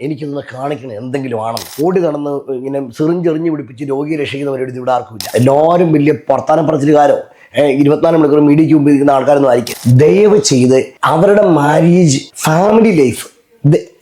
എനിക്കൊന്ന് കാണിക്കണം എന്തെങ്കിലും ആണെന്ന് ഓടി നടന്ന് ഇങ്ങനെ സിറിഞ്ചെറിഞ്ഞ് പിടിപ്പിച്ച് രോഗിയെ രക്ഷിക്കുന്നവരെടുത്ത് ഇവിടെ ആർക്കുമില്ല എല്ലാവരും വലിയ വർത്താനം പറച്ചിലുകാരോ? ഇരുപത്തിനാല് മണിക്കൂർ മീഡിയയ്ക്ക് മുമ്പ് ഇരിക്കുന്ന ആൾക്കാരൊന്നും ആയിരിക്കും ദയവ് ചെയ്ത് അവരുടെ മാരേജ് ഫാമിലി ലൈഫ്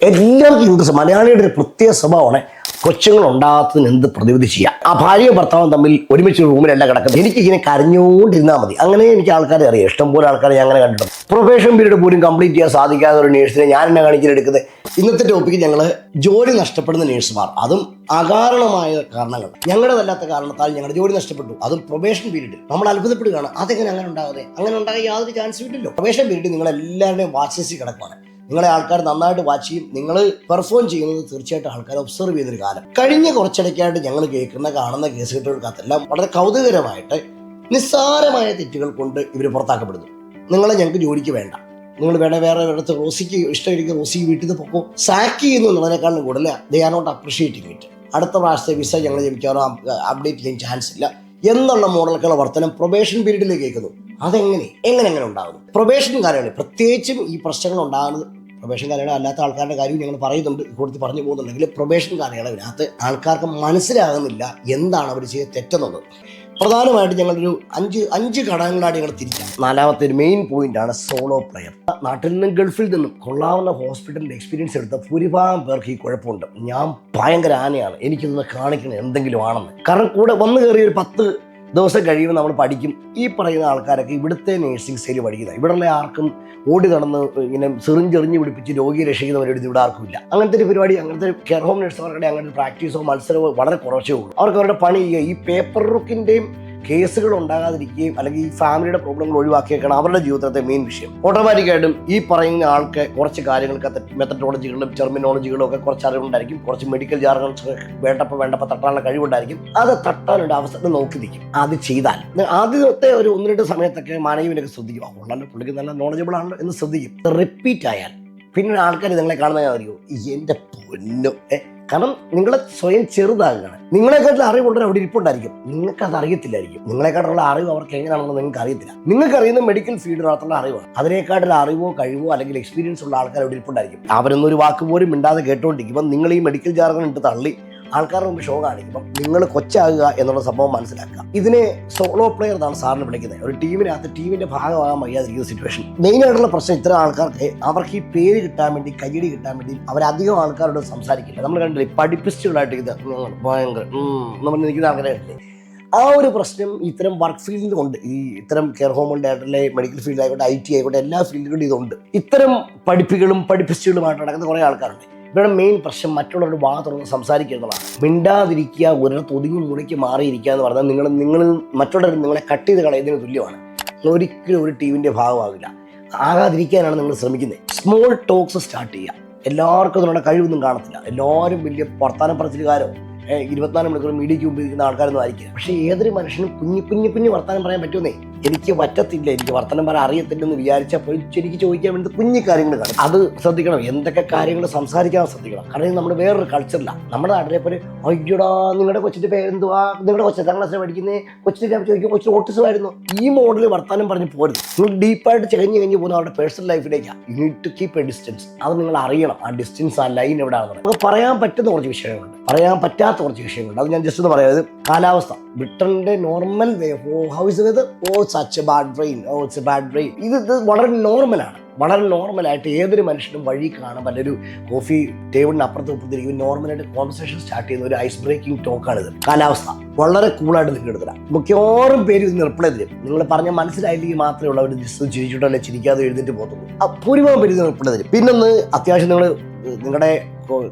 എല്ലാവർക്കും ഇൻട്രസ്റ്റ് മലയാളിയുടെ ഒരു പ്രത്യേക സ്വഭാവമാണ് കൊച്ചുങ്ങൾ ഉണ്ടാകാത്തതിന് എന്ത് പ്രതിവിധി ചെയ്യാം? ആ ഭാര്യയും ഭർത്താവും തമ്മിൽ ഒരുമിച്ച് റൂമിലല്ല കിടക്കുന്നത്. എനിക്ക് ഇങ്ങനെ കരഞ്ഞുകൊണ്ടിരുന്നാൽ മതി. അങ്ങനെ എനിക്ക് ആൾക്കാരെ അറിയാം. ഇഷ്ടംപോലെ ആൾക്കാരെ ഞാൻ അങ്ങനെ കണ്ടിട്ടുണ്ട്. പ്രൊഫഷൻ പീരീഡ് പോലും കംപ്ലീറ്റ് ചെയ്യാൻ സാധിക്കാത്ത ഒരു നേഴ്സിനെ ഞാൻ എന്നെ കാണിക്കലെടുക്കുന്നത് ഇന്നത്തെ ടോപ്പിക്ക് ഞങ്ങൾ ജോലി നഷ്ടപ്പെടുന്ന നേഴ്സുമാർ അതും അകാരണമായ കാരണങ്ങൾ. ഞങ്ങളുടേതല്ലാത്ത കാരണത്താൽ ഞങ്ങളുടെ ജോലി നഷ്ടപ്പെട്ടു. അതും പ്രൊബേഷൻ പീരീഡ് നമ്മൾ അത്ഭുതപ്പെടുകയാണ്. അതെങ്ങനെ അങ്ങനെ ഉണ്ടാകാതെ? അങ്ങനെ ഉണ്ടാകാൻ യാതൊരു ചാൻസും ഇല്ലല്ലോ. പ്രൊബേഷൻ പീരീഡ് നിങ്ങൾ എല്ലാവരുടെയും വാച്ചസിൽ കിടക്കുകയാണ് നിങ്ങളെ ആൾക്കാർ നന്നായിട്ട് വാച്ച് ചെയ്യും. നിങ്ങൾ പെർഫോം ചെയ്യുന്നത് തീർച്ചയായിട്ടും ആൾക്കാർ ഒബ്സർവ് ചെയ്തൊരു കാലം. കഴിഞ്ഞ കുറച്ചിടയ്ക്കായിട്ട് ഞങ്ങൾ കേൾക്കുന്ന കാണുന്ന കേസ് കേസുകെട്ടുകൾക്കകത്തെല്ലാം വളരെ കൗതുകരമായിട്ട് നിസ്സാരമായ തെറ്റുകൾ കൊണ്ട് ഇവർ പുറത്താക്കപ്പെടുന്നു. നിങ്ങളെ ഞങ്ങൾക്ക് ജോലിക്ക് വേണ്ട. നിങ്ങൾ വേണേ വേറെ ഒരിടത്ത് റോസിക്ക് ഇഷ്ടമായിരിക്കും റോസി വീട്ടിൽ നിന്ന് പൊക്കോ. സാക്ക് ചെയ്യുന്നു എന്നുള്ളതിനേക്കാളും കൂടുതൽ they are not appreciating it അടുത്ത പ്രാവശ്യത്തെ വിസ ഞങ്ങൾ ജപിക്കാനോ അപ്ഡേറ്റ് ചെയ്യാൻ ചാൻസ് ഇല്ല. എന്നുള്ള മോഡലൊക്കെയുള്ള വർത്തനം പ്രൊബേഷൻ പീരീഡിലേക്ക് കേൾക്കുന്നു. അതെങ്ങനെ? എങ്ങനെ എങ്ങനെ ഉണ്ടാകുന്നു? പ്രൊബേഷൻ കാലമാണ് പ്രത്യേകിച്ചും ഈ പ്രശ്നങ്ങൾ ഉണ്ടാകുന്നത് പ്രൊബേഷൻ കാലയളവ് അല്ലാത്ത ആൾക്കാരുടെ കാര്യം ഞങ്ങൾ പറയുന്നുണ്ട് കൂടുതൽ പറഞ്ഞു പോകുന്നുണ്ടെങ്കിൽ പ്രൊബേഷൻ കാലയളവിനകത്ത് ആൾക്കാർക്ക് മനസ്സിലാകുന്നില്ല എന്താണ് അവർ ചെയ്ത തെറ്റെന്നത് പ്രധാനമായിട്ട് ഞങ്ങളൊരു അഞ്ച് അഞ്ച് ഘടകങ്ങളാണ് ഞങ്ങൾ തിരിച്ചത്. നാലാമത്തെ ഒരു മെയിൻ പോയിന്റ് ആണ് സോളോ പ്ലെയർ നാട്ടിൽ നിന്നും ഗൾഫിൽ നിന്നും കൊള്ളാവുന്ന ഹോസ്പിറ്റലിൽ എക്സ്പീരിയൻസ് എടുത്ത ഭൂരിഭാഗം പേർക്ക് ഈ കുഴപ്പമുണ്ട്. ഞാൻ ഭയങ്കര ആനയാണ്. എനിക്കിതൊന്ന് കാണിക്കണം എന്തെങ്കിലും ആണെന്ന്. കാരണം കൂടെ വന്നു കയറിയ ഒരു പത്ത് ദിവസം കഴിയുമ്പോൾ നമ്മൾ പഠിക്കും. ഈ പറയുന്ന ആൾക്കാരൊക്കെ ഇവിടുത്തെ നേഴ്സിംഗ് സ്റ്റൈൽ പഠിക്കുന്നത് ഇവിടെയുള്ള ആർക്കും ഓടി നടന്ന് ഇങ്ങനെ സിറിഞ്ചെറിഞ്ഞ് പിടിപ്പിച്ച് രോഗിയെ രക്ഷിക്കുന്നവരെടുത്ത് ഇവിടെ ആർക്കും ഇല്ല. അങ്ങനത്തെ ഒരു പരിപാടി അങ്ങനത്തെ കെയർ ഹോം നഴ്സുമാരുടെ അങ്ങനത്തെ പ്രാക്ടീസോ മത്സരമോ വളരെ കുറച്ചേ ഉള്ളൂ. അവർക്ക് അവരുടെ പണി ഈ പേപ്പർ വർക്കിന്റെയും കേസുകൾ ഉണ്ടാകാതിരിക്കുകയും അല്ലെങ്കിൽ ഈ ഫാമിലിയുടെ പ്രോബ്ലങ്ങൾ ഒഴിവാക്കിയേക്കാണ് അവരുടെ ജീവിതത്തെ മെയിൻ വിഷയം. ഓട്ടോമാറ്റിക്കായിട്ടും ഈ പറയുന്ന ആൾക്ക് കുറച്ച് കാര്യങ്ങൾക്ക് മെത്തഡോളജികളും ടെർമിനോളജികളും ഒക്കെ കുറച്ച് അറിവുണ്ടായിരിക്കും. കുറച്ച് മെഡിക്കൽ ജാർഗൺസ് വേണ്ടപ്പോൾ വേണ്ടപ്പോൾ തട്ടാനുള്ള കഴിവുണ്ടായിരിക്കും. അത് തട്ടാനുള്ള അവസരം നോക്കി നിൽക്കും. അത് ചെയ്താൽ ആദ്യത്തെ ഒരു ഒന്ന് രണ്ട് സമയത്തൊക്കെ മാനവിനൊക്കെ ശ്രദ്ധിക്കും. പുള്ളിക്ക് നല്ല നോളജബിൾ ആണല്ലോ എന്ന് ശ്രദ്ധിക്കും. റിപ്പീറ്റ് ആയാൽ പിന്നെ ആൾക്കാർ നിങ്ങളെ കാണുന്ന അറിയോ എന്റെ പൊന്നു. ഏ കാരണം നിങ്ങളെ സ്വയം ചെറുതാകുകയാണ്. നിങ്ങളെക്കാട്ടിൽ അറിവുള്ളവർ അവിടെ ഇരിപ്പുണ്ടായിരിക്കും. നിങ്ങൾക്ക് അത് അറിയത്തില്ലായിരിക്കും. നിങ്ങളെക്കാട്ടുള്ള അറിവ് അവർക്ക് എങ്ങനെയാണെന്ന് നിങ്ങൾക്ക് അറിയത്തില്ല. നിങ്ങൾക്ക് അറിയുന്ന മെഡിക്കൽ ഫീൽഡിനകത്തുള്ള അറിവാണ്. അതിനേക്കാട്ടിൽ അറിവോ കഴിവോ അല്ലെങ്കിൽ എക്സ്പീരിയൻസ് ഉള്ള ആൾക്കാർ അവിടെ ഇരിപ്പുണ്ടായിരിക്കും. അവരൊന്നും ഒരു വാക്ക് പോലും മിണ്ടാതെ കേട്ടോണ്ടിരിക്കുമ്പോൾ നിങ്ങൾ ഈ മെഡിക്കൽ ജാർഗൺ ഇട്ട് തള്ളി ആൾക്കാരുടെ മുമ്പ് ഷോ കാണിക്കുമ്പോൾ നിങ്ങൾ കൊച്ചാകുക എന്നുള്ള സംഭവം മനസ്സിലാക്കുക. ഇതിനെ സോളോ പ്ലെയർ എന്നാണ് സാറിന് വിളിക്കുന്നത്. ഒരു ടീമിനകത്ത് ടീമിന്റെ ഭാഗമാകാൻ വയ്യാതിരിക്കുന്ന സിറ്റുവേഷൻ മെയിൻ ആയിട്ടുള്ള പ്രശ്നം ഇത്ര ആൾക്കാർക്ക് അവർക്ക് ഈ പേര് കിട്ടാൻ വേണ്ടി കയ്യടി കിട്ടാൻ വേണ്ടി അവരധികം ആൾക്കാരോട് സംസാരിക്കില്ല. നമ്മൾ കണ്ടില്ലേ പഠിപ്പിസ്റ്റുകളായിട്ട് ഇത് ഭയങ്കര നമ്മൾ നിൽക്കുന്ന ആൾക്കാരെ കണ്ടില്ലേ? ആ ഒരു പ്രശ്നം ഇത്തരം വർക്ക് ഫീൽഡിൽ ഉണ്ട്. ഈ ഇത്തരം കെയർ ഹോമുകളുടെ ആയിട്ടുള്ള മെഡിക്കൽ ഫീൽഡ് ആയിക്കോട്ടെ ഐ ടി ആയിക്കോട്ടെ എല്ലാ ഫീൽഡുകളിലും ഇതുണ്ട്. ഇത്തരം പഠിപ്പികളും പഠിപ്പിസ്റ്റുകളുമായിട്ട് നടക്കുന്ന കുറേ ആൾക്കാരുണ്ട്. ഇവരുടെ മെയിൻ പ്രശ്നം മറ്റുള്ളവരുടെ വാ തുറന്ന് എന്നുള്ളതാണ് മിണ്ടാതിരിക്കുക ഒരിടത്ത് ഒതുങ്ങി മുറിക്ക് മാറിയിരിക്കുക എന്ന് പറഞ്ഞാൽ നിങ്ങൾ നിങ്ങൾ മറ്റുള്ളവർ നിങ്ങളെ കട്ട് ചെയ്ത് കളയുന്നതിന് തുല്യമാണ്. നിങ്ങൾ ഒരിക്കലും ഒരു ടീമിന്റെ ഭാഗമാകില്ല ആകാതിരിക്കാനാണ് നിങ്ങൾ ശ്രമിക്കുന്നത്. സ്മോൾ ടോക്സ് സ്റ്റാർട്ട് ചെയ്യുക. എല്ലാവർക്കും അതിനുള്ള കഴിവൊന്നും കാണത്തില്ല. എല്ലാവരും വലിയ വർത്താനം പറച്ചിലുകാരോ? ഇരുപത്തിനാല് മണിക്കൂർ മീഡിയയ്ക്ക് മുമ്പ് ഇരിക്കുന്ന ആൾക്കാരൊന്നും ആയിരിക്കില്ല. പക്ഷേ ഏതൊരു മനുഷ്യനും കുഞ്ഞു കുഞ്ഞു കുഞ്ഞു വർത്താനം പറയാൻ പറ്റുമെന്നേ? എനിക്ക് പറ്റത്തില്ല എനിക്ക് വർത്തനം പറയാൻ അറിയത്തില്ലെന്ന് വിചാരിച്ചപ്പോൾ എനിക്ക് ചോദിക്കാൻ വേണ്ടി കുഞ്ഞു കാര്യങ്ങൾ കാണും. അത് ശ്രദ്ധിക്കണം എന്തൊക്കെ കാര്യങ്ങൾ സംസാരിക്കാൻ ശ്രദ്ധിക്കണം. കാരണം നമ്മുടെ വേറൊരു കൾച്ചറിലാണ് നമ്മുടെ നാട്ടിലെ പോലെ അയ്യോടാ നിങ്ങളുടെ കൊച്ചിന്റെ പേരെന്തുവാ? നിങ്ങളുടെ കൊച്ചു എത്താം ക്ലാസ്സിൽ പഠിക്കുന്നത് കൊച്ചിന്റെ ചോദിക്കും കൊച്ചിന് ഓട്ടിസമായിരുന്നു. ഈ മോഡൽ വർത്തമാനം പറഞ്ഞ് പോരുത്. നിങ്ങൾ ഡീപ്പായിട്ട് ചെകഞ്ഞ് കഴിഞ്ഞ് പോകുന്ന അവരുടെ personal ലൈഫിലേക്കാണ് you need to keep a distance അത് നിങ്ങൾ അറിയണം. ആ ഡിസ്റ്റൻസ് ആ ലൈൻ എവിടെയാണെന്ന് നമുക്ക് പറയാൻ പറ്റുന്ന കുറച്ച് വിഷയങ്ങളുണ്ട്. പറയാൻ പറ്റാത്ത കുറച്ച് വിഷയങ്ങളുണ്ട്. അത് ഞാൻ ജസ്റ്റ് ഒന്ന് പറയാം. കാലാവസ്ഥ. ബ്രിട്ടന്റെ നോർമൽ വേ ഓ ഹൗസ് ഇത് ഓ such bad brain oh it's bad ഇത് ഇത് വളരെ നോർമലാണ് വളരെ നോർമലായിട്ട് ഏതൊരു മനുഷ്യനും വഴി കാണാൻ പറ്റൊരു കോഫി ടേബിളിന് അപ്പുറത്ത് ഇപ്പുറത്തിരിക്കും നോർമലായിട്ട് കോൺവെർസേഷൻ സ്റ്റാർട്ട് ചെയ്യുന്ന ഒരു ഐസ് ബ്രേക്കിംഗ് ടോക്കാണിത് കാലാവസ്ഥ. വളരെ കൂളായിട്ട് നിങ്ങൾ എടുത്തില്ല മിക്കവാറും പേര് ഇത് റിപ്ലൈ തരും. നിങ്ങൾ പറഞ്ഞ മനസ്സിലായില്ലെങ്കിൽ മാത്രമേ ഉള്ളൂ അവർ ജസ്റ്റ് ചിരിച്ചിട്ടല്ലേ ചിരിക്കാതെ എഴുതിട്ട് പോകത്തുള്ളൂ. ഭൂരിഭാഗം പേര് ഇത് റിപ്ലൈ തരും. പിന്നൊന്ന് അത്യാവശ്യം നിങ്ങൾ നിങ്ങളുടെ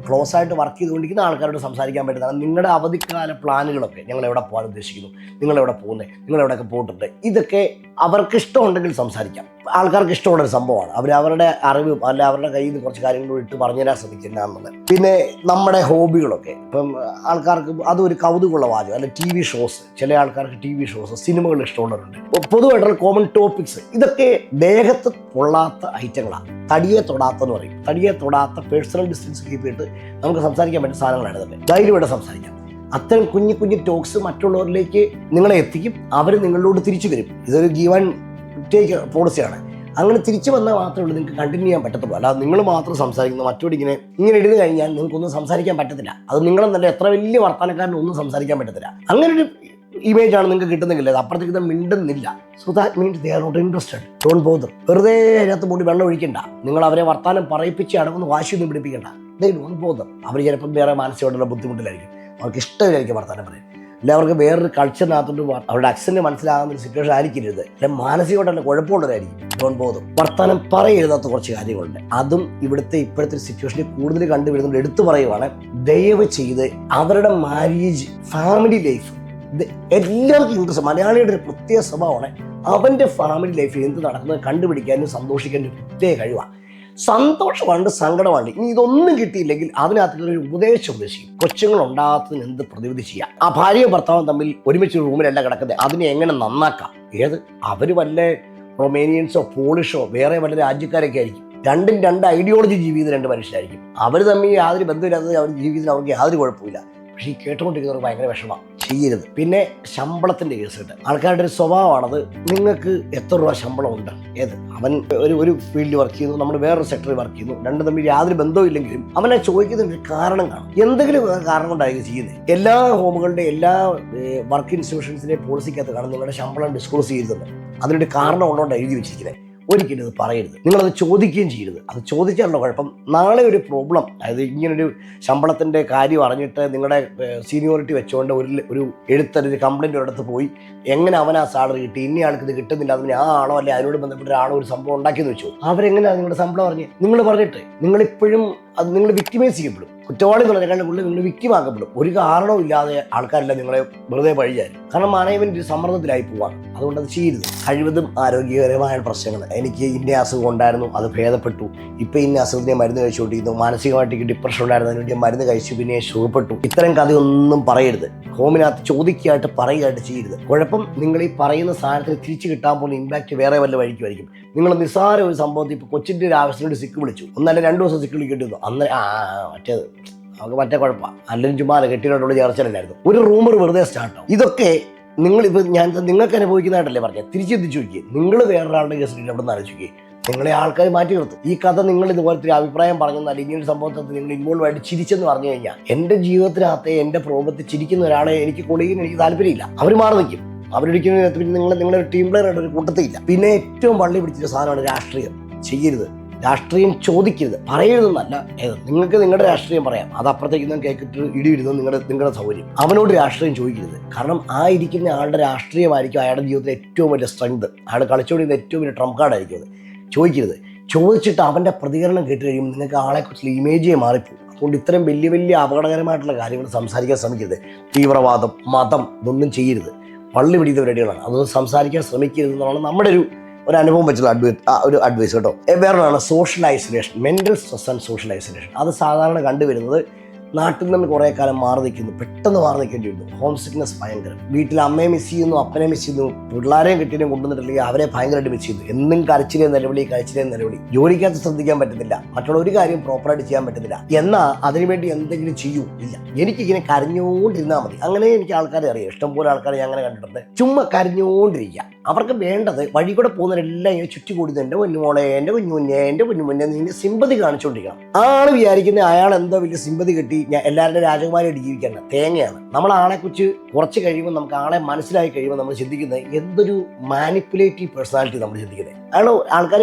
ക്ലോസ് ആയിട്ട് വർക്ക് ചെയ്തുകൊണ്ടിരിക്കുന്ന ആൾക്കാരോട് സംസാരിക്കാൻ പറ്റുന്നതാണ് നിങ്ങളുടെ അവധിക്കാല പ്ലാനുകളൊക്കെ ഞങ്ങൾ എവിടെ പോകാൻ ഉദ്ദേശിക്കുന്നു നിങ്ങൾ എവിടെ പോകുന്നത് നിങ്ങൾ എവിടെയൊക്കെ പോയിട്ടുണ്ട് ഇതൊക്കെ അവർക്ക് ഇഷ്ടമുണ്ടെങ്കിൽ സംസാരിക്കാം. ആൾക്കാർക്ക് ഇഷ്ടമുള്ള ഒരു സംഭവമാണ്. അവർ അവരുടെ അറിവ് അല്ല അവരുടെ കയ്യിൽ നിന്ന് കുറച്ച് കാര്യങ്ങൾ ഇട്ട് പറഞ്ഞുതരാൻ ശ്രമിക്കുന്ന എന്നുള്ളത് പിന്നെ നമ്മുടെ ഹോബികളൊക്കെ ഇപ്പം ആൾക്കാർക്ക് അതൊരു കൗതുകമുള്ള വാചകം അല്ലെ ടി വി ഷോസ് ചില ആൾക്കാർക്ക് ടി വി ഷോസ് സിനിമകൾ ഇഷ്ടമുള്ളവരുണ്ട്. പൊതുവായിട്ടുള്ള കോമൺ ടോപ്പിക്സ് ഇതൊക്കെ ദേഹത്ത് കൊള്ളാത്ത ഐറ്റങ്ങളാണ്. തടിയെ തൊടാത്തെന്ന് പറയും. തടിയെ തൊടാത്ത പേഴ്സണൽ ഡിസ്റ്റൻസ് കീപ്പ് ചെയ്തിട്ട് നമുക്ക് സംസാരിക്കാൻ പറ്റുന്ന സാധനങ്ങളാണ് തന്നെ ധൈര്യമായിട്ട് സംസാരിക്കാം. അത്തരം കുഞ്ഞു കുഞ്ഞു ടോക്സ് മറ്റുള്ളവരിലേക്ക് നിങ്ങളെ എത്തിക്കും അവർ നിങ്ങളോട് തിരിച്ചു വരും. ഇതൊരു ഗീവൻ ടേക്ക് പോളിസിയാണ് അങ്ങനെ തിരിച്ചു വന്നാൽ മാത്രമേ ഉള്ളൂ നിങ്ങൾക്ക് കണ്ടിന്യൂ ചെയ്യാൻ പറ്റത്തുള്ളൂ. അല്ലാതെ നിങ്ങൾ മാത്രം സംസാരിക്കുന്ന മറ്റോട് ഇങ്ങനെ ഇങ്ങനെ ഇരുന്ന് കഴിഞ്ഞാൽ നിങ്ങൾക്കൊന്നും സംസാരിക്കാൻ പറ്റത്തില്ല. അത് നിങ്ങളെന്നല്ല എത്ര വലിയ വർത്തമാനക്കാരനും ഒന്നും സംസാരിക്കാൻ പറ്റത്തില്ല. അങ്ങനെ ഒരു ഇമേജ് ആണ് നിങ്ങൾക്ക് കിട്ടുന്നെങ്കിൽ അത് അപ്പുറത്തേക്ക് മിണ്ടുന്നില്ല. So that means they are not interested don't bother വെറുതെ അതിനകത്ത് മൂടി വെള്ളം ഒഴിക്കണ്ട. നിങ്ങൾ അവരെ വർത്താനം പറയിപ്പിച്ച് അടങ്ങുന്ന വാശിയൊന്നും പിടിപ്പിക്കണ്ട. ദേ ഡോൺ ബോദർ അവർ ചിലപ്പം വേറെ മാനസികമായിട്ടുള്ള ബുദ്ധിമുട്ടിലായിരിക്കും. അവർക്ക് ഇഷ്ടമില്ലായിരിക്കും വർത്താനം പറയാൻ. അല്ല അവർക്ക് വേറൊരു കൾച്ചറിനകത്തോട്ട് അവരുടെ അക്സന്റ് മനസ്സിലാകുന്ന ഒരു സിറ്റുവേഷൻ ആയിരിക്കരുത്. അല്ലെ മാനസികമായിട്ട് കുഴപ്പമുള്ളവരായിരിക്കും. കുഴപ്പമുള്ളതായിരിക്കും ബോധം വർത്താനം പറയെഴുതാത്ത കുറച്ച് കാര്യങ്ങളുണ്ട്. അതും ഇവിടുത്തെ ഇപ്പോഴത്തെ സിറ്റുവേഷനിൽ കൂടുതൽ കണ്ടുവരുന്നുണ്ട് എടുത്തു പറയുവാണ് ദയവ് ചെയ്ത് അവരുടെ മാരേജ് ഫാമിലി ലൈഫ് എല്ലാവർക്കും ഇൻട്രസ്റ്റ് മലയാളിയുടെ ഒരു പ്രത്യേക സ്വഭാവമാണ് അവന്റെ ഫാമിലി ലൈഫിൽ എന്ത് നടക്കുന്നത് കണ്ടുപിടിക്കാനും സന്തോഷിക്കാനും പ്രത്യേക കഴിവാണ്. സന്തോഷമുണ്ട് സങ്കടമുണ്ട് ഇനി ഇതൊന്നും കിട്ടിയില്ലെങ്കിൽ അതിനകത്തുള്ളൊരു ഉപദേശം ഉപദേശിക്കും. കൊച്ചുങ്ങൾ ഉണ്ടാകാത്തതിന് എന്ത് പ്രതിവിധി ചെയ്യാം? ആ ഭാര്യയും ഭർത്താവും തമ്മിൽ ഒരുമിച്ച് ഒരു റൂമിലല്ല കിടക്കുന്നത്. അതിനെ എങ്ങനെ നന്നാക്കാം? ഏത്? അവർ വല്ല റൊമേനിയൻസോ പോളിഷോ വേറെ വല്ല രാജ്യക്കാരൊക്കെ ആയിരിക്കും. രണ്ടും രണ്ട് ഐഡിയോളജി ജീവിക്കുന്ന രണ്ട് മനുഷ്യരായിരിക്കും. അവർ തമ്മിൽ യാതൊരു ബന്ധമില്ലാത്തത് അവർ ജീവിതത്തിൽ അവർക്ക് യാതൊരു കുഴപ്പമില്ല പക്ഷേ ഈ കേട്ടുകൊണ്ടിരിക്കുന്നവർക്ക് ഭയങ്കര വിഷമമാണ് ചെയ്യരുത്. പിന്നെ ശമ്പളത്തിന്റെ കേസ് കേട്ട്. ആൾക്കാരുടെ ഒരു സ്വഭാവമാണത് നിങ്ങൾക്ക് എത്ര രൂപ ശമ്പളം ഉണ്ട്? ഏത്? അവൻ ഒരു ഒരു ഫീൽഡിൽ വർക്ക് ചെയ്യുന്നു നമ്മൾ വേറൊരു സെക്ടറിൽ വർക്ക് ചെയ്യുന്നു രണ്ടും തമ്മിൽ യാതൊരു ബന്ധവും ഇല്ലെങ്കിലും അവനെ ചോദിക്കുന്നതിന് കാരണം കാണും. എന്തെങ്കിലും കാരണം കൊണ്ടായിരിക്കും ചെയ്യുന്നത്. എല്ലാ ഹോമുകളുടെ എല്ലാ വർക്ക് ഇൻസ്റ്റിറ്റ്യൂഷൻസിന്റെ പോളിസിക്കകത്ത് കാണും നിങ്ങളുടെ ശമ്പളം ഡിസ്ക്ലോസ് ചെയ്യുന്നുണ്ട് അതിനൊരു കാരണം ഉള്ളതുകൊണ്ട് എഴുതി വെച്ചിരിക്കുന്നത്. ഒരിക്കലും ഇത് പറയരുത്. നിങ്ങളത് ചോദിക്കുകയും ചെയ്യരുത്. അത് ചോദിച്ചാലുള്ള കുഴപ്പം നാളെ ഒരു പ്രോബ്ലം അതായത് ഇങ്ങനൊരു ശമ്പളത്തിന്റെ കാര്യം അറിഞ്ഞിട്ട് നിങ്ങളുടെ സീനിയോറിറ്റി വെച്ചുകൊണ്ട് ഒരു ഒരു എഴുത്തൊരു കംപ്ലൈന്റ് ഒരിടത്ത് പോയി എങ്ങനെ അവൻ ആ സാലറി കിട്ടി ഇന്ന ആൾക്ക് ഇത് കിട്ടുന്നില്ല അതിന് ആ ആണോ അല്ലെ അതിനോട് ബന്ധപ്പെട്ട ഒരാളോ ഒരു സംഭവം ഉണ്ടാക്കിയെന്ന് വെച്ചു. അവരെങ്ങനെയാണ് നിങ്ങളുടെ ശമ്പളം അറിഞ്ഞ്? നിങ്ങൾ പറഞ്ഞിട്ട് നിങ്ങളിപ്പോഴും അത് നിങ്ങൾ വിക്ടിമൈസ് ചെയ്യപ്പെടും. കുറ്റവാളി രണ്ട് കൂടുതൽ നിങ്ങൾ വിക്ടിമാക്കപ്പെടും ഒരു കാരണവും ഇല്ലാതെ ആൾക്കാരെല്ലാം നിങ്ങളെ വെറുതെ വഴിയായി കാരണം മാനേജ്മെന്റ് ഒരു സമ്മർദ്ദത്തിലായി പോവാണ്. അതുകൊണ്ട് അത് ചെയ്യരുത്. കഴിവതും ആരോഗ്യകരമായ പ്രശ്നങ്ങൾ. എനിക്ക് ഇന്ന അസുഖം ഉണ്ടായിരുന്നു അത് ഭേദപ്പെട്ടു. ഇപ്പൊ ഇന്ന അസുഖത്തിന് മരുന്ന് കഴിച്ചുകൊണ്ടിരുന്നു മാനസികമായിട്ട് എനിക്ക് ഡിപ്രഷൻ ഉണ്ടായിരുന്നു. അതിന് വേണ്ടി മരുന്ന് കഴിച്ചു പിന്നെ സുഖപ്പെട്ടു. ഇത്തരം കഥയൊന്നും പറയരുത്. ഹോമിനകത്ത് ചോദിക്കുകയായിട്ട് പറയുകയായിട്ട് ചെയ്യരുത്. കുഴപ്പം നിങ്ങൾ ഈ പറയുന്ന സാധനത്തിന് തിരിച്ചു കിട്ടാൻ പോലും ഇമ്പാക്റ്റ് വേറെ വല്ല വഴിക്കുമായിരിക്കും നിങ്ങൾ നിസ്സാര ഒരു സംഭവത്തിൽ ഇപ്പോൾ കൊച്ചിന്റെ ഒരു ആവശ്യത്തിന് സിക്ക് വിളിച്ചു. ഒന്നല്ല രണ്ട് ദിവസം സിക്ക് വിളിക്കേണ്ടി വന്നു അന്ന് ആ മറ്റേത് നമുക്ക് മറ്റേ കുഴപ്പമാണ് അല്ലെങ്കിൽ ചുമ്മാ കെട്ടിയിട്ടുള്ള ചേർച്ചയിലായിരുന്നു ഒരു റൂമർ വെറുതെ സ്റ്റാർട്ട് ആവും ഇതൊക്കെ നിങ്ങൾ ഇപ്പൊ ഞാൻ നിങ്ങൾക്ക് അനുഭവിക്കുന്നതായിട്ടല്ലേ പറഞ്ഞത് തിരിച്ചു ചിന്തിച്ചു നോക്കി നിങ്ങൾ വേറൊരാളുടെ കേസ് അവിടെ നിന്ന് ആലോചിക്കുകയെ നിങ്ങളെ ആൾക്കാർ മാറ്റി നിർത്തും. ഈ കഥ നിങ്ങൾ ഇതുപോലത്തെ അഭിപ്രായം പറഞ്ഞെന്നാൽ ഇങ്ങനൊരു സംഭവത്തിൽ നിങ്ങൾ ഇൻവോൾവ് ആയിട്ട് ചിരിച്ചെന്ന് പറഞ്ഞു കഴിഞ്ഞാൽ എന്റെ ജീവിതത്തിനകത്തെ എന്റെ പ്രോബത്തിൽ ചിരിക്കുന്ന ഒരാളെ എനിക്ക് കൊളിയിൽ എനിക്ക് താല്പര്യമില്ല. അവർ മാറി നിൽക്കും. അവരൊരിക്കലും പിന്നെ നിങ്ങൾ നിങ്ങളൊരു ടീം പ്ലെയർ ആയിട്ട് ഒരു കൂട്ടത്തില്ല പിന്നെ ഏറ്റവും പള്ളി പിടിച്ചൊരു സാധനമാണ് രാഷ്ട്രീയം. ചെയ്യരുത്. രാഷ്ട്രീയം ചോദിക്കരുത്. പറയരുതെന്നല്ല. നിങ്ങൾക്ക് നിങ്ങളുടെ രാഷ്ട്രീയം പറയാം. അത് അപ്പുറത്തേക്ക് നിന്ന് കേക്കിട്ട് ഇടിയിരുന്നത് നിങ്ങളുടെ നിങ്ങളുടെ സൗകര്യം. അവനോട് രാഷ്ട്രീയം ചോദിക്കരുത്. കാരണം ആ ഇരിക്കുന്ന ആളുടെ രാഷ്ട്രീയമായിരിക്കും അയാളുടെ ജീവിതത്തിലെ ഏറ്റവും വലിയ സ്ട്രെങ്ത് അയാൾ കളിച്ചുകൊണ്ടിരുന്ന ഏറ്റവും വലിയ ട്രംപ് കാർഡായിരിക്കും അത്. ചോദിക്കരുത്. ചോദിച്ചിട്ട് അവന്റെ പ്രതികരണം കേട്ട് കഴിയുമ്പോൾ നിങ്ങൾക്ക് ആളെക്കുറിച്ചുള്ള ഇമേജേ മാറിപ്പോകും. അതുകൊണ്ട് ഇത്തരം വലിയ വലിയ അപകടകരമായിട്ടുള്ള കാര്യങ്ങൾ സംസാരിക്കാൻ ശ്രമിക്കരുത്. തീവ്രവാദം മതം ഇതൊന്നും ചെയ്യരുത്. പള്ളി പിടിക്കുന്ന പരിപാടികളാണ്. അതൊന്നും സംസാരിക്കാൻ ശ്രമിക്കരുത് എന്നാണ് നമ്മുടെ ഒരു ഒരു അനുഭവം വെച്ചുള്ള അഡ്വൈസ് ഒരു അഡ്വൈസ് കേട്ടോ. വേറൊരാണ് social isolation mental stress and social isolation അത് സാധാരണ കണ്ടുവരുന്നത് നാട്ടിൽ നിന്ന് കുറേ കാലം മാറി നിൽക്കുന്നു. പെട്ടെന്ന് മാറി നിൽക്കേണ്ടി വരുന്നു. ഹോം സിക്നെസ് ഭയങ്കരം. വീട്ടിൽ അമ്മയെ മിസ് ചെയ്യുന്നു അപ്പനെ മിസ് ചെയ്യുന്നു പിള്ളേരെയും കിട്ടിയും കൊണ്ടുവന്നിട്ടില്ലെങ്കിൽ അവരെ ഭയങ്കരമായിട്ട് മിസ് ചെയ്യുന്നു. എന്നും കരച്ചിലേ നിലവിളി കരച്ചിലേ നിലവിളി. ജോലിക്കകത്ത് ശ്രദ്ധിക്കാൻ പറ്റുന്നില്ല. മറ്റുള്ള ഒരു കാര്യം പ്രോപ്പറായിട്ട് ചെയ്യാൻ പറ്റുന്നില്ല. എന്നാൽ അതിനുവേണ്ടി എന്തെങ്കിലും ചെയ്യൂ. ഇല്ല. എനിക്കിങ്ങനെ കരഞ്ഞുകൊണ്ടിരുന്നാൽ മതി. അങ്ങനെ എനിക്ക് ആൾക്കാരെ അറിയാം. ഇഷ്ടംപോലെ ആൾക്കാരെ ഞാൻ അങ്ങനെ കണ്ടിട്ടുണ്ട്. ചുമ്മാ കരഞ്ഞുകൊണ്ടിരിക്കുക. അവർക്ക് വേണ്ടത് വഴി കൂടെ പോകുന്നവരെല്ലാം ഇങ്ങനെ ചുറ്റിക്കൂടുന്നു എന്റെ കുഞ്ഞുമോളെ എന്റെ കുഞ്ഞുമുന്നെ എന്റെ കുഞ്ഞുമുന്നെ നിന്നെ സിമ്പതി കാണിച്ചുകൊണ്ടിരിക്കണം. ആൾ വിചാരിക്കുന്ന അയാൾ എന്തോ വലിയ സിമ്പതി കിട്ടി ഞാൻ എല്ലാവരുടെ രാജകുമാരിയായിട്ട് ജീവിക്കണം തേങ്ങയാണ്. നമ്മൾ ആളെക്കുറിച്ച് കുറച്ച് കഴിയുമ്പോൾ നമുക്ക് ആളെ മനസ്സിലായി കഴിയുമ്പോൾ നമ്മൾ ചിന്തിക്കുന്നത് എന്തൊരു മാനിപ്പുലേറ്റീവ് പേഴ്സണാലിറ്റി നമ്മൾ ചിന്തിക്കുന്നത്. അയാൾ ആൾക്കാർ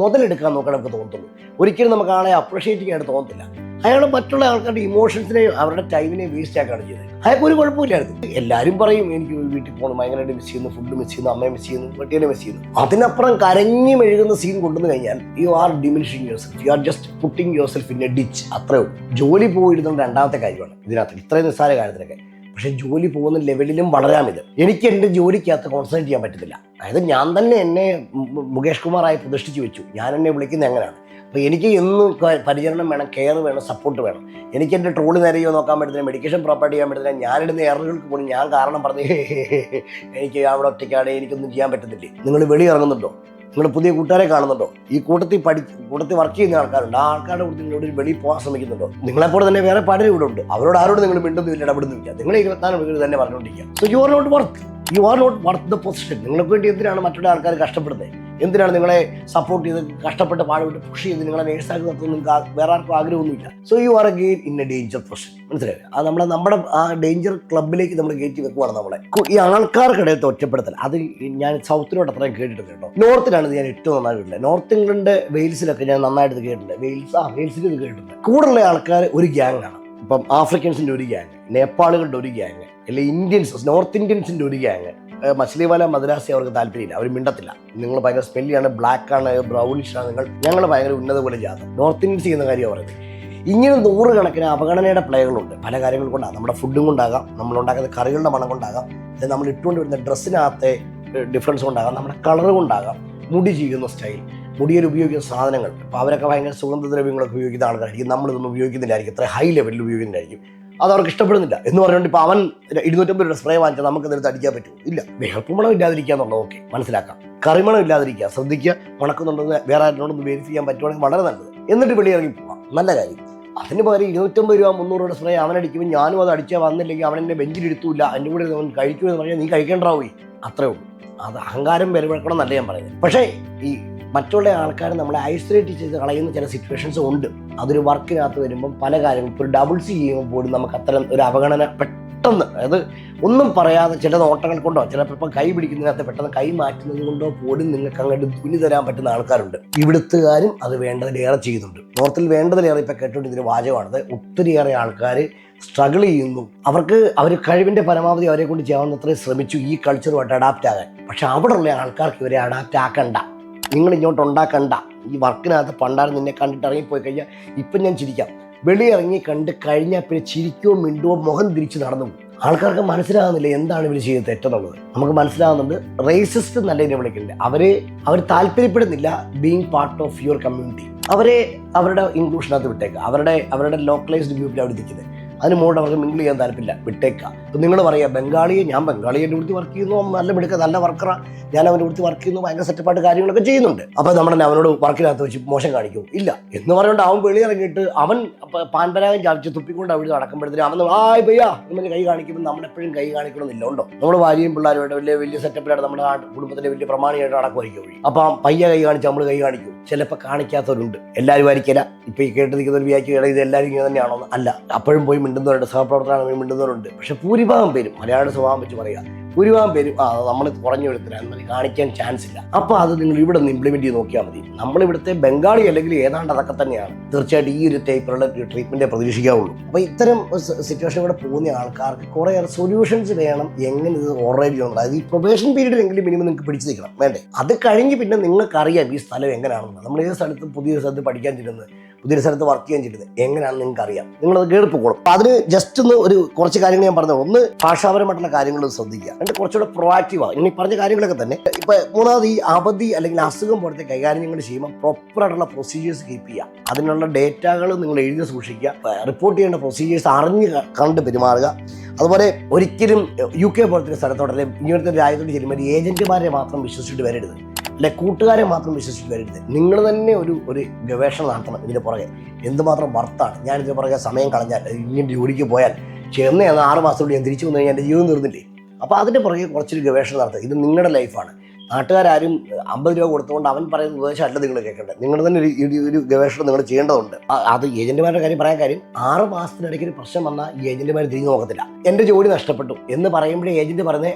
മുതലെടുക്കാൻ നോക്കാൻ നമുക്ക് തോന്നത്തുള്ളൂ ഒരിക്കലും നമുക്ക് ആളെ അപ്രിഷിയേറ്റ് ചെയ്യാനായിട്ട് തോന്നത്തില്ല. അയാൾ മറ്റുള്ള ആൾക്കാരുടെ ഇമോഷൻസിനെ അവരുടെ ടൈമിനെ വേസ്റ്റ് ആക്കുകയാണ് ചെയ്തത് അയാൾക്ക് ഒരു കുഴപ്പമില്ലായിരുന്നു. എല്ലാവരും പറയും എനിക്ക് വീട്ടിൽ പോകണം ഭയങ്കരമായിട്ട് മിസ് ചെയ്യുന്നു ഫുഡ് മിസ് ചെയ്യുന്നു അമ്മയെ മിസ് ചെയ്യുന്നു വെട്ടിയെ മിസ് ചെയ്യുന്നു. അതിനപ്പുറം കരഞ്ഞു മെഴുകുന്ന സീൻ കൊണ്ടുവന്നു കഴിഞ്ഞാൽ you are diminishing yourself you are just putting yourself in a ditch അത്രയും ജോലി പോയിരുന്ന രണ്ടാമത്തെ കാര്യമാണ്. ഇതിനകത്ത് ഇത്രയും നിസ്സാര കാര്യത്തിലൊക്കെ പക്ഷെ ജോലി പോകുന്ന ലെവലിലും വളരാം ഇത് എനിക്ക് എന്റെ ജോലിക്കകത്ത് കോൺസെൻട്രേറ്റ് ചെയ്യാൻ പറ്റത്തില്ല. അതായത് ഞാൻ തന്നെ എന്നെ മുകേഷ് കുമാറായി പ്രതിഷ്ഠിച്ച് വെച്ചു. ഞാൻ എന്നെ വിളിക്കുന്നത് എങ്ങനെയാണ്? അപ്പോൾ എനിക്ക് എന്നും പരിചരണം വേണം കെയർ വേണം സപ്പോർട്ട് വേണം. എനിക്ക് എന്റെ ട്രോൾ നേരെയോ നോക്കാൻ പറ്റത്തില്ല മെഡിക്കേഷൻ പ്രോപ്പർട്ടി ചെയ്യാൻ പറ്റത്തില്ല. ഞാനിടുന്ന എററുകൾക്ക് പോലും ഞാൻ കാരണം പറഞ്ഞ് എനിക്ക് അവിടെ ഒറ്റയ്ക്കാണ് എനിക്കൊന്നും ചെയ്യാൻ പറ്റത്തില്ലേ. നിങ്ങൾ വെളി ഇറങ്ങുന്നുണ്ടോ നിങ്ങൾ പുതിയ കൂട്ടുകാരെ കാണുന്നുണ്ടോ? ഈ കൂട്ടത്തിൽ പഠി കൂട്ടത്തിൽ വർക്ക് ചെയ്യുന്ന ആൾക്കാരുണ്ട്. ആ ആൾക്കാരുടെ കൂടുതൽ നിങ്ങളോട് വെളിയിൽ പോകാൻ ശ്രമിക്കുന്നുണ്ടോ? നിങ്ങളെപ്പോലെ തന്നെ വേറെ പലരും ഇവിടെ ഉണ്ട്. അവരോട് ആരോട് നിങ്ങൾ മിണ്ടുന്നില്ല ഇടപെടുന്നില്ല. നിങ്ങൾ ഇരുപത്തിനാല് മണിക്കൂർ തന്നെ പറഞ്ഞുകൊണ്ടിരിക്കുക. So you are not worth you are not worth the position നിങ്ങൾക്ക് വേണ്ടി എന്തിനാണ് മറ്റുള്ള ആൾക്കാർ കഷ്ടപ്പെടുന്നത്? എന്തിനാണ് നിങ്ങളെ സപ്പോർട്ട് ചെയ്ത് കഷ്ടപ്പെട്ട് പാടുപെട്ട് പുഷ് ചെയ്ത് നിങ്ങളെ നേഴ്സാക്കി നിർത്തുന്ന നിങ്ങൾക്ക് വേറെ ആർക്കും ആഗ്രഹമൊന്നുമില്ല. So you are again in a danger portion മനസ്സിലായോ? അത് നമ്മളെ നമ്മുടെ ആ ഡേഞ്ചർ ക്ലബിലേക്ക് നമ്മൾ കയറ്റി വെക്കുവാണ് നമ്മളെ. ഈ ആൾക്കാർക്കിടയിൽ ഒറ്റപ്പെടുത്തൽ. അത് ഞാൻ സൗത്തിലോട്ട് അത്രയും കേട്ടിട്ടുണ്ട് കേട്ടോ. നോർത്തിലാണ് ഞാൻ ഏറ്റവും നന്നായി കേട്ടില്ല നോർത്ത് ഇംഗ്ലണ്ട് വെയിൽസിലൊക്കെ ഞാൻ നന്നായിട്ട് കേട്ടിട്ടുണ്ട്. വെയിൽസ് ആ വെയിൽസിൽ ഇത് കേട്ടിട്ടുണ്ട്. കൂടുതലുള്ള ആൾക്കാർ ഒരു ഗ്യാങ് ആണ്. ഇപ്പം ആഫ്രിക്കൻസിന്റെ ഒരു ഗ്യാങ് നേപ്പാളുകളുടെ ഒരു ഗ്യാങ് അല്ലെങ്കിൽ ഇന്ത്യൻസ് നോർത്ത് ഇന്ത്യൻസിന്റെ ഒരു ഗ്യാങ് മച്ച്ലിവാല മദ്രാസി അവർക്ക് താല്പര്യമില്ല. അവർ മിണ്ടത്തില്ല. നിങ്ങൾ ഭയങ്കര സ്മെല്ലിയാണ് ബ്ലാക്ക് ആണ് നിങ്ങൾ ഞങ്ങൾ ഭയങ്കര ഉന്നത പോലെ ജാതം നോർത്ത് ഇന്ത്യൻസ് ചെയ്യുന്ന കാര്യം പറയുന്നത് ഇങ്ങനെ നൂറുകണക്കിന് അവഗണനയുടെ പ്ലേകളുണ്ട് പല കാര്യങ്ങൾ കൊണ്ടാണ് നമ്മുടെ ഫുഡും കൊണ്ടാകാം നമ്മൾ ഉണ്ടാക്കുന്ന കറികളുടെ മണം കൊണ്ടാകാം നമ്മൾ ഇട്ടുകൊണ്ട് വരുന്ന ഡ്രസ്സിനകത്തെ ഡിഫറൻസ് കൊണ്ടാകാം നമ്മുടെ കളർ കൊണ്ടാകാം. മുടി ചെയ്യുന്ന സ്റ്റൈൽ മുടിയിൽ ഉപയോഗിക്കുന്ന സാധനങ്ങൾ. അപ്പോൾ അവരൊക്കെ ഭയങ്കര സുഗന്ധദ്രവ്യങ്ങളൊക്കെ ഉപയോഗിക്കുന്ന ആൾക്കാരായിരിക്കും. നമ്മളിതൊന്നും ഉപയോഗിക്കുന്നില്ലായിരിക്കും. ഇത്ര ഹൈ ലെവലിൽ ഉപയോഗിക്കുന്നില്ലായിരിക്കും. അത് അവർക്ക് ഇഷ്ടപ്പെടുന്നില്ല. എന്ന് പറഞ്ഞുകൊണ്ട് ഇപ്പൊ അവൻ ഇരുന്നൂറ്റമ്പത് രൂപ സ്പ്രേ വാങ്ങിച്ചാൽ നമുക്ക് ഇതിനകത്ത് അടിക്കാൻ പറ്റൂ ഇല്ല. വേർപ്പുമണം ഇല്ലാതിരിക്കുക എന്നുള്ളത് ഓക്കെ മനസ്സിലാക്കാം. കറിമണം ഇല്ലാതിരിക്കുക ശ്രദ്ധിക്കുക മണക്കുന്നുണ്ടെന്ന് വേറെ ആരോടൊന്ന് വേരിഫൈ ചെയ്യാൻ പറ്റുവാണെങ്കിൽ വളരെ നല്ലത്. എന്നിട്ട് വെളി ഇറങ്ങി പോവാം. നല്ല കാര്യം. അതിന് പകരം ഇരുന്നൂറ്റമ്പത് രൂപ മുന്നൂറ് രൂപ സ്പ്രേ അവൻ അടിക്കുമ്പോൾ ഞാനും അത് അടിച്ചാൽ വന്നില്ലെങ്കിൽ അവൻ എന്നെ ബെഞ്ചിലിരുത്തൂല എന്റെ കൂടെ അവൻ കഴിക്കുമെന്ന് പറഞ്ഞാൽ നീ കഴിക്കേണ്ടാവൂ. അത്രേ ഉള്ളൂ. അത് അഹങ്കാരം വിലവെടുക്കണം എന്നല്ല ഞാൻ പറയുന്നത്. പക്ഷേ ഈ മറ്റുള്ള ആൾക്കാർ നമ്മളെ ഐസൊലേറ്റ് ചെയ്ത് കളയുന്ന ചില സിറ്റുവേഷൻസ് ഉണ്ട്. അതൊരു വർക്കിനകത്ത് വരുമ്പം പല കാര്യങ്ങളും ഇപ്പോൾ ഡബിൾസ് ചെയ്യുമ്പോൾ പോലും നമുക്ക് അത്തരം ഒരു അവഗണന പെട്ടെന്ന് അതായത് ഒന്നും പറയാതെ ചില നോട്ടങ്ങൾ കൊണ്ടോ ചിലപ്പോൾ ഇപ്പം കൈ പിടിക്കുന്നതിനകത്ത് പെട്ടെന്ന് കൈ മാറ്റുന്നത് കൊണ്ടോ പോലും നിങ്ങൾക്ക് അങ്ങോട്ട് തുനി തരാൻ പറ്റുന്ന ആൾക്കാരുണ്ട്. ഇവിടുത്തുകാരും അത് വേണ്ടതിലേറെ ചെയ്യുന്നുണ്ട്. നോർത്തിൽ വേണ്ടതിലേറെ ഇപ്പം കേട്ടുകൊണ്ടിരിക്കുന്ന വാചകമാണത്. ഒത്തിരിയേറെ ആൾക്കാർ സ്ട്രഗിൾ ചെയ്യുന്നു. അവർക്ക് അവർ കഴിവിന്റെ പരമാവധി അവരെ കൊണ്ട് ചെയ്യാവുന്നത്രയും ശ്രമിച്ചു. ഈ കൾച്ചറുമായിട്ട് അഡാപ്റ്റ് ആകാൻ. പക്ഷെ അവിടെയുള്ള ആൾക്കാർക്ക് ഇവരെ അഡാപ്റ്റ് ആക്കണ്ട. നിങ്ങൾ ഇങ്ങോട്ട് ഉണ്ടാക്കണ്ട. ഈ വർക്കിനകത്ത് പണ്ടാരം നിന്നെ കണ്ടിട്ട് ഇറങ്ങിപ്പോയി കഴിഞ്ഞാൽ ഇപ്പം ഞാൻ ചിരിക്കാം. വെളിയിറങ്ങി കണ്ട് കഴിഞ്ഞാൽ പിന്നെ ചിരിക്കോ മിണ്ടുവോ മുഖം തിരിച്ച് നടന്നു ആൾക്കാർക്ക് മനസ്സിലാകുന്നില്ല എന്താണ് ഇവർ ചെയ്ത് തെറ്റെന്നുള്ളത്. നമുക്ക് മനസ്സിലാകുന്നുണ്ട് റേസിസ്റ്റ് നല്ല രീതിയിൽ വിളിക്കുന്നുണ്ട് അവരെ അവർ താല്പര്യപ്പെടുന്നില്ല being part of your community അവരെ അവരുടെ ഇൻക്ലൂഷനകത്ത് വിട്ടേക്കുക അവരുടെ അവരുടെ ലോക്കലൈസ്ഡ് ഗ്രൂപ്പിൽ അവർ നിൽക്കുന്നത്. അതിന് മുകളിൽ അവർക്ക് മിങ്കിൾ ചെയ്യാൻ താല്പര്യമില്ല. വിട്ടേക്കുക അപ്പം നിങ്ങൾ പറയുക ബംഗാളിയെ ഞാൻ ബംഗാളിയെ എന്റെ അടുത്ത് വർക്ക് ചെയ്യുന്നു നല്ല മിടുക്ക നല്ല വർക്കറാ ഞാൻ അവന്റെ അടുത്ത് വർക്ക് ചെയ്യുന്നു ഭയങ്കര സെറ്റപ്പായിട്ട് കാര്യങ്ങളൊക്കെ ചെയ്യുന്നുണ്ട്. അപ്പോൾ നമ്മൾ അവനോട് വർക്കിനകത്ത് വെച്ച് മോശം കാണിക്കും. ഇല്ല. എന്ന് പറഞ്ഞുകൊണ്ട് അവൻ വെളിയിറങ്ങിയിട്ട് അവൻ പാൻപരാഗം ചാവിച്ച് തുപ്പിക്കൊണ്ട് അവിടെ നടക്കുമ്പോഴത്തേനും അവൻ ആ പയ്യാ എന്ന് കൈ കാണിക്കുമ്പോൾ നമ്മളെപ്പോഴും കൈ കാണിക്കണമെന്നില്ല ഉണ്ടോ നമ്മൾ ഭാര്യയും പിള്ളേരുമായിട്ട് വലിയ വലിയ സെറ്റപ്പിലായിട്ട് നമ്മുടെ കുടുംബത്തിലെ വലിയ പ്രമാണിയായിട്ട് നടക്കുമായിരിക്കും വഴി അപ്പം പയ്യ കൈ കാണിച്ച് നമ്മൾ കൈ കാണിക്കും. ചിലപ്പോൾ കാണിക്കാത്തവരുണ്ട്. എല്ലാവരും ആയിരിക്കില്ല. ഇപ്പൊ ഈ കേട്ട് നിൽക്കുന്ന ഒരു വ്യാഖ്യ ഇത് എല്ലാവരും ഇങ്ങനെ തന്നെയാണോ അല്ല. അപ്പോഴും പോയി മിണ്ടുന്നവരുണ്ട് സഹപ്രവർത്തകരാണ് മിണ്ടുന്നവരുണ്ട്. പക്ഷെ ഭൂരിഭാഗം പേരും മലയാള സ്വഭാവം വെച്ച് പറയുക ഭൂരിഭാഗം പേരും ആ നമ്മൾ കുറഞ്ഞു എടുത്തില്ല എന്നൊരു കാണിക്കാൻ ചാൻസ് ഇല്ല. അപ്പോൾ അത് നിങ്ങൾ ഇവിടെ നിന്ന് ഇംപ്ലിമെന്റ് ചെയ്ത് നോക്കിയാൽ മതി. നമ്മളിവിടുത്തെ ബംഗാളി അല്ലെങ്കിൽ ഏതാണ്ട് അതൊക്കെ തന്നെയാണ്. തീർച്ചയായിട്ടും ഈ ഒരു ടൈപ്പിലുള്ള ട്രീറ്റ്മെന്റേ പ്രതീക്ഷിക്കാവുള്ളൂ. അപ്പോൾ ഇത്തരം സിറ്റുവേഷൻ കൂടെ പോകുന്ന ആൾക്കാർക്ക് കുറേയേറെ സൊല്യൂഷൻസ് വേണം. എങ്ങനെ ഇത് ഓൾറെഡി ഉണ്ട്? അതായത് ഈ പ്രൊബേഷൻ പീരീഡിലെങ്കിലും മിനിമം നിങ്ങൾക്ക് പിടിച്ചു നിൽക്കണം. വേണ്ടേ? അത് കഴിഞ്ഞ് പിന്നെ നിങ്ങൾക്കറിയാം ഈ സ്ഥലം എങ്ങനെയാണെന്ന് നമ്മൾ ഏത് സ്ഥലത്ത് പുതിയ സ്ഥലത്ത് പഠിക്കാൻ ചെല്ലുന്നത്. പുതിയ സ്ഥലത്ത് വർക്ക് ചെയ്യാൻ ചെയ്തത്. എങ്ങനെയാണെന്ന് നിങ്ങൾക്ക് അറിയാം നിങ്ങളത് കേൾപ്പിക്കോളും അപ്പോൾ അതിന് ജസ്റ്റ് ഒന്ന് ഒരു കുറച്ച് കാര്യങ്ങൾ ഞാൻ പറഞ്ഞത്. ഒന്ന് ഭാഷാപരമായിട്ടുള്ള കാര്യങ്ങൾ ശ്രദ്ധിക്കുക. രണ്ട് കുറച്ചുകൂടെ പ്രൊആക്റ്റീവ് ആകും ഇനി പറഞ്ഞ കാര്യങ്ങളൊക്കെ തന്നെ ഇപ്പൊ മൂന്നാമത് ഈ അവധി അല്ലെങ്കിൽ അസുഖം പോലത്തെ കൈകാര്യം നിങ്ങൾ ചെയ്യുമ്പോൾ പ്രോപ്പറായിട്ടുള്ള പ്രൊസീജിയേഴ്സ് കീപ്പ് ചെയ്യുക. അതിനുള്ള ഡേറ്റകൾ നിങ്ങൾ എഴുതി സൂക്ഷിക്കുക. റിപ്പോർട്ട് ചെയ്യേണ്ട പ്രൊസീജിയേഴ്സ് അറിഞ്ഞ് കണ്ട് പെരുമാറുക. അതുപോലെ ഒരിക്കലും യു കെ പോലത്തെ സ്ഥലത്തോടെ അല്ലെങ്കിൽ ഇങ്ങനത്തെ രാജ്യത്തോട് ചെല്ലുമ്പോൾ ഏജന്റുമാരെ മാത്രം വിശ്വസിച്ചിട്ട് വരരുത്. അല്ലെ കൂട്ടുകാരെ മാത്രം വിശ്വസിച്ചിട്ട് വരരുത്. നിങ്ങൾ തന്നെ ഒരു ഒരു ഗവേഷണം നടത്തണം ഇതിന് പുറകെ. എന്തുമാത്രം വർത്താണ്? ഞാൻ ഇതിന് പുറകെ സമയം കളഞ്ഞാൽ ഇങ്ങനെ ജോലിക്ക് പോയാൽ ചെന്ന് ആറ് മാസത്തോടെ ഞാൻ തിരിച്ചു വന്നു കഴിഞ്ഞാൽ എന്റെ ജീവിതം തീർന്നില്ലേ? അപ്പോൾ അതിന്റെ പുറകെ കുറച്ചൊരു ഗവേഷണം നടത്തുക. ഇത് നിങ്ങളുടെ ലൈഫാണ്. നാട്ടുകാരും അമ്പത് രൂപ കൊടുത്തുകൊണ്ട് അവൻ പറയുന്ന ഉപദേശം അല്ല നിങ്ങൾ കേൾക്കേണ്ടത്. നിങ്ങൾ തന്നെ ഒരു ഒരു- ഗവേഷണം നിങ്ങൾ ചെയ്യേണ്ടതുണ്ട്. അത് ഏജന്റുമാരുടെ കാര്യം പറയാൻ കാര്യം ആറ് മാസത്തിനിടയ്ക്ക് ഒരു പ്രശ്നം വന്നാൽ ഈ ഏജന്റുമാർ തിരിഞ്ഞു നോക്കത്തില്ല. എന്റെ ജോലി നഷ്ടപ്പെട്ടു എന്ന് പറയുമ്പോഴേ ഏജന്റ് പറയുന്നത്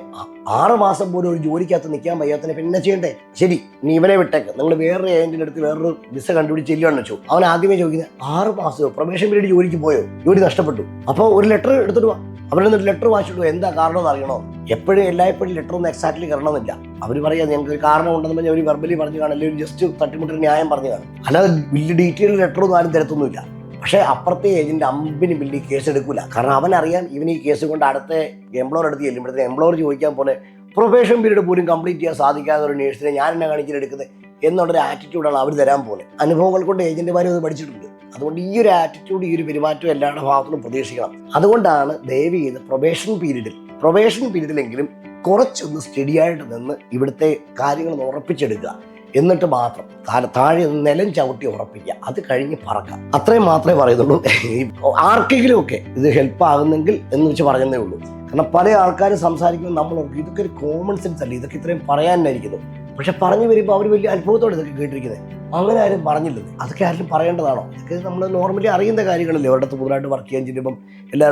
ആറ് മാസം പോലും ഒരു ജോലിക്കകത്ത് നിൽക്കാൻ വയ്യാത്തതിനെ പിന്നെ ചെയ്യണ്ടേ? ശരി നീ ഇവനെ വിട്ടേക്ക്. നിങ്ങൾ വേറൊരു ഏജന്റിന്റെ അടുത്ത് വേറൊരു വിസ കണ്ടുപിടിച്ച് ചെല്ലുകയാണെന്ന് വെച്ചു. അവൻ ആദ്യമേ ചോദിക്കുന്നത് ആറ് മാസമോ? പ്രൊബേഷൻ പീരീഡ് ജോലിക്ക് പോയോ? ജോലി നഷ്ടപ്പെട്ടു. അപ്പോൾ ഒരു ലെറ്റർ എടുത്തിട്ട് നിന്ന് ലെറ്റർ വായിച്ചിട്ടു എന്താ കാരണം എന്ന് അറിയണോ എപ്പോഴും എല്ലായ്പ്പോഴും ലെറ്റർ ഒന്നും എക്സാക്ട്ലി കരണമെന്നില്ല അവർ പറയാ ഞങ്ങൾക്ക് ഒരു കാരണം ഉണ്ടെന്ന് പറഞ്ഞാൽ അവർ വെർബലി പറഞ്ഞു കാണും അല്ലെങ്കിൽ ജസ്റ്റ് തട്ടിമുട്ടൊരു ന്യായം പറഞ്ഞു കാണും. അല്ലാതെ വലിയ ഡീറ്റെയിൽ ലെറ്റർ ഒന്നും ആരും തരത്തൊന്നുമില്ല. പക്ഷേ അപ്പുറത്തെ ഏജന്റ് അമ്പിന് വലിയ കേസ് എടുക്കില്ല കാരണം അവനറിയാം ഇവൻ ഈ കേസ് കൊണ്ട് അടുത്ത എംപ്ലോയർ എടുത്ത് ചെല്ലുമ്പോഴത്തെ എംപ്ലോർ ചോദിക്കാൻ പോലെ പ്രൊഫഷൻ പീരീഡ് പോലും കംപ്ലീറ്റ് ചെയ്യാൻ സാധിക്കാത്ത ഒരു നേഴ്സിനെ ഞാൻ എന്നെ കാണിച്ചിട്ടെടുക്കുന്നത് എന്നുള്ളൊരു ആറ്റിറ്റ്യൂഡാണ് അവർ തരാൻ പോലെ അനുഭവങ്ങൾ കൊണ്ട് ഏജന്റുമാരും അത് പഠിച്ചിട്ടുണ്ട്. അതുകൊണ്ട് ഈ ഒരു ആറ്റിറ്റ്യൂഡ് ഈ ഒരു പെരുമാറ്റം എല്ലാവരുടെ ഭാഗത്തുനിന്നും പ്രതീക്ഷിക്കണം. അതുകൊണ്ടാണ് ദയവ് ചെയ്ത് പ്രൊബേഷൻ പീരീഡിൽ പ്രൊബേഷൻ പീരീഡിലെങ്കിലും കുറച്ചൊന്ന് സ്റ്റഡി ആയിട്ട് നിന്ന് ഇവിടുത്തെ കാര്യങ്ങൾ ഉറപ്പിച്ചെടുക്കുക. എന്നിട്ട് മാത്രം താഴെ നിലം ചവിട്ടി ഉറപ്പിക്കുക. അത് കഴിഞ്ഞ് പറക്കാം അത്രയും മാത്രമേ പറയുന്നുള്ളൂ. ആർക്കെങ്കിലും ഒക്കെ ഇത് ഹെൽപ്പ് ആകുന്നെങ്കിൽ എന്ന് വെച്ച് പറയുന്നേ ഉള്ളൂ. കാരണം പല ആൾക്കാരും സംസാരിക്കുമ്പോൾ നമ്മൾ ഇതൊക്കെ ഒരു കോമൺ സെൻസ് അല്ലേ? ഇതൊക്കെ ഇത്രയും പറയാനായിരിക്കുന്നു. പക്ഷെ പറഞ്ഞു വരുമ്പോൾ അവർ വലിയ അത്ഭുതത്തോടെ ഇതൊക്കെ കേട്ടിരിക്കുന്നത്. അങ്ങനെ ആരും പറഞ്ഞില്ല. അതൊക്കെ ആരും പറയേണ്ടതാണോ? അതൊക്കെ നമ്മൾ നോർമലി അറിയുന്ന കാര്യങ്ങളല്ലേ. ഒരിടത്ത് പുതുതായിട്ട് വർക്ക് ചെയ്യാൻ ചെല്ലുമ്പം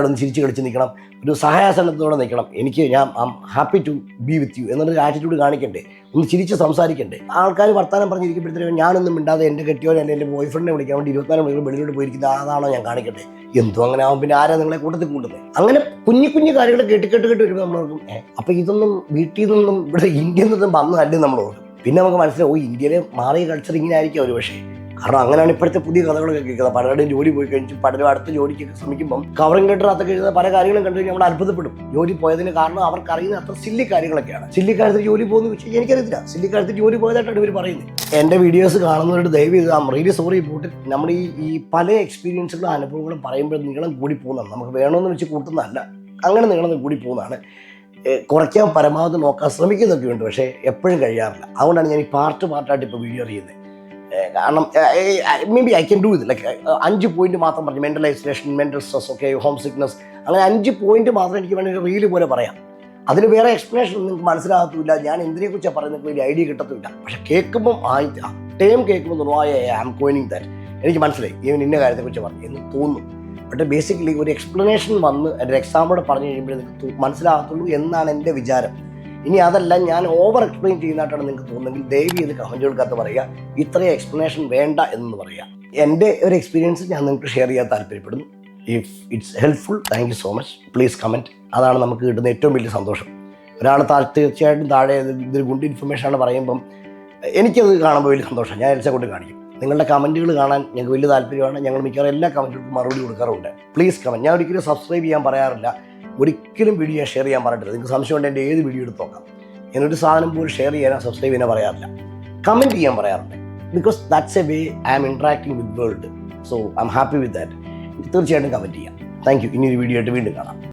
ഒന്ന് ചിരിച്ച് കളിച്ച് നിൽക്കണം ഒരു സഹായാസനത്തോടെ നിൽക്കണം എനിക്ക് ഞാൻ I'm happy to be with you എന്നൊരു ആറ്റിറ്റ്യൂഡ് കാണിക്കണ്ടേ. ഒന്ന് ചിരിച്ച് സംസാരിക്കണ്ടേ. ആൾക്കാർ വർത്താനം പറഞ്ഞിരിക്കുമ്പോഴത്തേക്കും ഞാനൊന്നും മിണ്ടാതെ എന്റെ കെട്ടിയോനെ അല്ലെങ്കിൽ എന്റെ ബോയ് ഫ്രണ്ടിനെ വിളിക്കാൻ വേണ്ടി ഇരുപത്തിനാല് മണിക്കൂർ വെളിയിലോട്ട് പോയിരിക്കുന്നത് അതാണോ ഞാൻ കാണിക്കട്ടെ എന്തോ അങ്ങനെ ആവും. പിന്നെ ആരാ നിങ്ങളെ കൂട്ടത്തിൽ കൂട്ടുന്നത്? അങ്ങനെ കുഞ്ഞു കുഞ്ഞു കാര്യങ്ങൾ കേട്ട് കേട്ട് കേട്ട് വരുമ്പോൾ നമ്മൾ ഓർക്കും അപ്പം ഇതൊന്നും വീട്ടിൽ നിന്നും ഇവിടെ ഇന്ത്യയിൽ നിന്നും വന്നതല്ലേ നമ്മൾ ഓർക്കും പിന്നെ നമുക്ക് മനസ്സിലാവും ഓ ഇന്ത്യയിലെ മാറിയ കൾച്ചർ ഇങ്ങനെ ആയിരിക്കും ഒരു പക്ഷേ. കാരണം അങ്ങനെയാണ് ഇപ്പോഴത്തെ പുതിയ കഥകളൊക്കെ കേൾക്കുന്നത്. പലരുടെയും ജോലി പോയി കഴിഞ്ഞു പലരും അടുത്ത ജോലിക്കൊക്കെ ശ്രമിക്കുമ്പം കവറിംഗ് ലെറ്ററിനകത്തൊക്കെ എഴുതുന്ന പല കാര്യങ്ങളും കണ്ടു കഴിഞ്ഞാൽ നമ്മൾ അത്ഭുതപ്പെടും. ജോലി പോയതിന് കാരണം അവർക്ക് അറിയുന്ന അത്ര സില്ലി കാര്യങ്ങളൊക്കെയാണ്. സില്ലി കാര്യത്തിൽ ജോലി പോകുന്ന വെച്ചാൽ എനിക്കറിയത്തില്ല. സില്ലി കാര്യത്തിൽ ജോലി പോയതായിട്ടാണ് ഇവർ പറയുന്നത്. എന്റെ വീഡിയോസ് കാണുന്നവരുടെ ദയവ് ചെയ്ത് ഐം റിയലി സോറി പോട്ട് നമ്മൾ ഈ ഈ പല എക്സ്പീരിയൻസുകളും അനുഭവങ്ങളും പറയുമ്പോൾ നീളം കൂടി പോകുന്നതാണ്. നമുക്ക് വേണമെന്ന് വെച്ച് കൂട്ടുന്നതല്ല. അങ്ങനെ നീളം കൂടി പോകുന്നതാണ്. കുറയ്ക്കാൻ പരമാവധി നോക്കാൻ ശ്രമിക്കുന്നൊക്കെ ഉണ്ട് പക്ഷേ എപ്പോഴും കഴിയാറില്ല. അതുകൊണ്ടാണ് ഞാൻ ഈ പാർട്ട് പാർട്ടായിട്ട് ഇപ്പോൾ വീഡിയോ അറിയുന്നത് കാരണം maybe I can do ഇത് ലൈക്ക് അഞ്ച് പോയിന്റ് മാത്രം പറഞ്ഞു. മെന്റൽ ഐസൊലേഷൻ മെന്റൽ സ്ട്രെസ് ഒക്കെ ഹോം സിക്നസ് അങ്ങനെ അഞ്ച് പോയിന്റ് മാത്രം എനിക്ക് വേണമെങ്കിൽ റീൽ പോലെ പറയാം. അതിന് വേറെ എക്സ്പ്ലനേഷൻ നിങ്ങൾക്ക് മനസ്സിലാകത്തില്ല ഞാൻ എന്തിനെക്കുറിച്ചാണ് പറയുന്നത് വലിയ ഐഡിയ കിട്ടത്തില്ല പക്ഷെ കേൾക്കുമ്പം ആ ടേം കേൾക്കുമ്പോൾ തോന്നുന്നു ഐ ആം കോയിനിങ് ദാറ്റ് എനിക്ക് മനസ്സിലായി. ഇവൻ ഇന്ന കാര്യത്തെക്കുറിച്ച് പറഞ്ഞു. എന്ന് തോന്നുന്നു ബട്ട് ബേസിക്കലി ഒരു എക്സ്പ്ലനേഷൻ വന്ന് ഒരു എക്സാമ്പിൾ പറഞ്ഞു കഴിയുമ്പോൾ നിങ്ങൾക്ക് മനസ്സിലാകത്തുള്ളൂ എന്നാണ് എന്റെ വിചാരം. ഇനി അതല്ല ഞാൻ ഓവർ എക്സ്പ്ലെയിൻ ചെയ്യുന്നതായിട്ടാണ് നിങ്ങൾക്ക് തോന്നുന്നെങ്കിൽ ദയവ് ചെയ്ത് കമന്റുകൾക്കകത്ത് പറയുക. ഇത്രയും എക്സ്പ്ലനേഷൻ വേണ്ട എന്ന് പറയുക. എന്റെ ഒരു എക്സ്പീരിയൻസ് ഞാൻ നിങ്ങൾക്ക് ഷെയർ ചെയ്യാൻ താല്പര്യപ്പെടുന്നു. If it's helpful thank you so much please comment അതാണ് നമുക്ക് കിട്ടുന്ന ഏറ്റവും വലിയ സന്തോഷം. ഒരാൾ താഴെ തീർച്ചയായിട്ടും താഴെ ഇത് ഇതൊരു ഗുഡ് ഇൻഫർമേഷനാണ് പറയുമ്പം എനിക്കത് കാണുമ്പോൾ വലിയ സന്തോഷം ഞാൻ എൽസെ കൊണ്ട് കാണിക്കും. നിങ്ങളുടെ കമന്റുകൾ കാണാൻ ഞങ്ങൾക്ക് വലിയ താല്പര്യമാണ്. ഞങ്ങൾ മിക്കവാറും എല്ലാ കമന്റുകൾക്കും മറുപടി കൊടുക്കാറുണ്ട്. പ്ലീസ് കമന്റ് ഞാൻ ഒരിക്കലും സബ്സ്ക്രൈബ് ചെയ്യാൻ പറയാറില്ല. ഒരിക്കലും വീഡിയോ ഷെയർ ചെയ്യാൻ പറഞ്ഞിട്ടില്ല. നിങ്ങൾക്ക് സംശയം ഉണ്ട് എന്റെ ഏത് വീഡിയോ എടുത്ത് നോക്കാം. ഞാനൊരു സാധനം പോലും ഷെയർ ചെയ്യാനോ സബ്സ്ക്രൈബ് ചെയ്യാൻ പറയാറില്ല. കമന്റ് ചെയ്യാൻ പറയാറുണ്ട്. Because that's a way I am interacting with world so I am happy with that തീർച്ചയായിട്ടും കമന്റ് ചെയ്യാം. താങ്ക് യു ഇനി ഒരു വീഡിയോ ആയിട്ട് വീണ്ടും കാണാം.